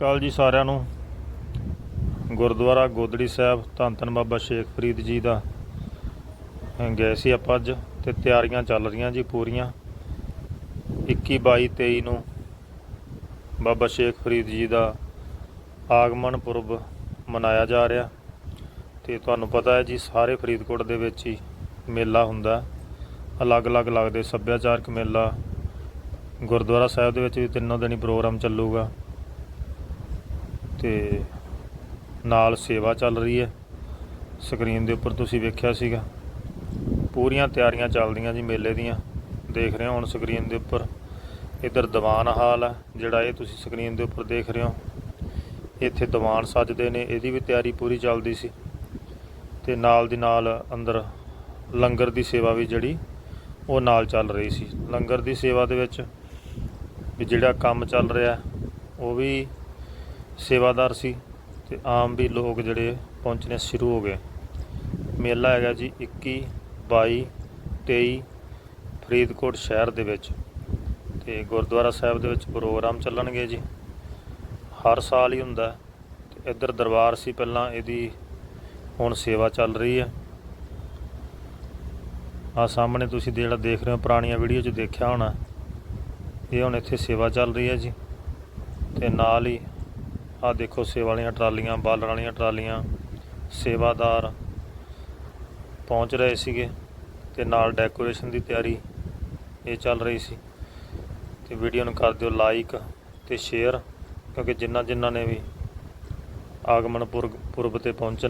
ਕਾਲ ਜੀ ਸਾਰਿਆਂ ਨੂੰ। ਗੁਰਦੁਆਰਾ ਗੋਦੜੀ ਸਾਹਿਬ, ਧੰਨ ਧੰਨ ਬਾਬਾ ਸ਼ੇਖ ਫਰੀਦ ਜੀ ਦਾ। ਗਏ ਸੀ ਆਪਾਂ ਅੱਜ ਤੇ ਤਿਆਰੀਆਂ ਚੱਲ ਰਹੀਆਂ ਜੀ ਪੂਰੀਆਂ। 21 22 23 ਨੂੰ ਬਾਬਾ ਸ਼ੇਖ ਫਰੀਦ ਜੀ ਦਾ ਆਗਮਨ ਪੁਰਬ ਮਨਾਇਆ ਜਾ ਰਿਹਾ। ਤੇ ਤੁਹਾਨੂੰ ਪਤਾ ਹੈ ਜੀ, ਸਾਰੇ ਫਰੀਦਕੋਟ ਦੇ ਵਿੱਚ ਹੀ ਮੇਲਾ ਹੁੰਦਾ ਅਲੱਗ-ਅਲੱਗ ਲੱਗਦੇ ਸੱਭਿਆਚਾਰਕ ਮੇਲਾ। ਗੁਰਦੁਆਰਾ ਸਾਹਿਬ ਦੇ ਵਿੱਚ ਵੀ ਤਿੰਨੋਂ ਦਿਨੀ ਪ੍ਰੋਗਰਾਮ ਚੱਲੂਗਾ। ਤੇ ਨਾਲ ਸੇਵਾ ਚੱਲ ਰਹੀ ਹੈ। ਸਕਰੀਨ ਦੇ ਉੱਪਰ ਤੁਸੀਂ ਵੇਖਿਆ ਸੀਗਾ। ਪੂਰੀਆਂ ਤਿਆਰੀਆਂ ਚੱਲਦੀਆਂ ਜੀ ਮੇਲੇ ਦੀਆਂ। ਦੇਖ ਰਹੇ ਹੋ ਹੁਣ ਸਕਰੀਨ ਦੇ ਉੱਪਰ। ਇਧਰ ਦੀਵਾਨ ਹਾਲ ਹੈ ਜਿਹੜਾ ਇਹ ਤੁਸੀਂ ਸਕਰੀਨ ਦੇ ਉੱਪਰ ਦੇਖ ਰਹੇ ਹੋ। ਇੱਥੇ ਦੀਵਾਨ ਸੱਜਦੇ ਨੇ, ਇਹਦੀ ਵੀ ਤਿਆਰੀ ਪੂਰੀ ਚੱਲਦੀ ਸੀ। ਤੇ ਨਾਲ ਦੀ ਨਾਲ ਅੰਦਰ ਲੰਗਰ ਦੀ ਸੇਵਾ ਵੀ ਜਿਹੜੀ, ਉਹ ਨਾਲ ਚੱਲ ਰਹੀ ਸੀ। ਲੰਗਰ ਦੀ ਸੇਵਾ ਦੇ ਵਿੱਚ ਵੀ ਜਿਹੜਾ ਕੰਮ ਚੱਲ ਰਿਹਾ, ਉਹ ਵੀ ਸੇਵਾਦਾਰ ਸੀ ਤੇ ਆਮ ਵੀ ਲੋਕ ਜਿਹੜੇ ਪਹੁੰਚਣੇ ਸ਼ੁਰੂ ਹੋ ਗਏ ਮੇਲਾ ਹੈਗਾ ਜੀ 21 22 23 ਫਰੀਦਕੋਟ ਸ਼ਹਿਰ ਦੇ ਵਿੱਚ ਤੇ ਗੁਰਦੁਆਰਾ ਸਾਹਿਬ ਦੇ ਵਿੱਚ ਪ੍ਰੋਗਰਾਮ ਚੱਲਣਗੇ ਜੀ ਹਰ ਸਾਲ ਹੀ ਹੁੰਦਾ ਹੈ। ਤੇ ਇੱਧਰ ਦਰਬਾਰ ਸੀ ਪਹਿਲਾਂ ਇਹਦੀ, ਹੁਣ ਸੇਵਾ ਚੱਲ ਰਹੀ ਹੈ ਆ ਸਾਹਮਣੇ ਤੁਸੀਂ ਜਿਹੜਾ ਦੇਖ ਰਹੇ ਹੋ ਪੁਰਾਣੀਆਂ ਵੀਡੀਓ 'ਚ ਦੇਖਿਆ ਹੋਣਾ, ਇਹ ਹੁਣ ਇੱਥੇ ਸੇਵਾ ਚੱਲ ਰਹੀ ਹੈ ਜੀ ਤੇ ਨਾਲ ਹੀ ਆ ਦੇਖੋ ਸੇਵਾ ਵਾਲੀਆਂ ਟਰਾਲੀਆਂ, ਬਾਲਣ ਵਾਲੀਆਂ ਟਰਾਲੀਆਂ, ਸੇਵਾਦਾਰ ਪਹੁੰਚ ਰਹੇ ਸੀਗੇ ਤੇ ਨਾਲ ਡੈਕੋਰੇਸ਼ਨ ਦੀ ਤਿਆਰੀ ਇਹ ਚੱਲ ਰਹੀ ਸੀ। ਤੇ ਵੀਡੀਓ ਨੂੰ ਕਰ ਦਿਓ ਲਾਈਕ ਤੇ ਸ਼ੇਅਰ ਕਿਉਂਕਿ ਜਿਨ੍ਹਾਂ ਜਿਨ੍ਹਾਂ ਨੇ ਵੀ ਆਗਮਨ ਪੁਰਬ ਪੁਰਬ ਤੇ ਪਹੁੰਚਣਾ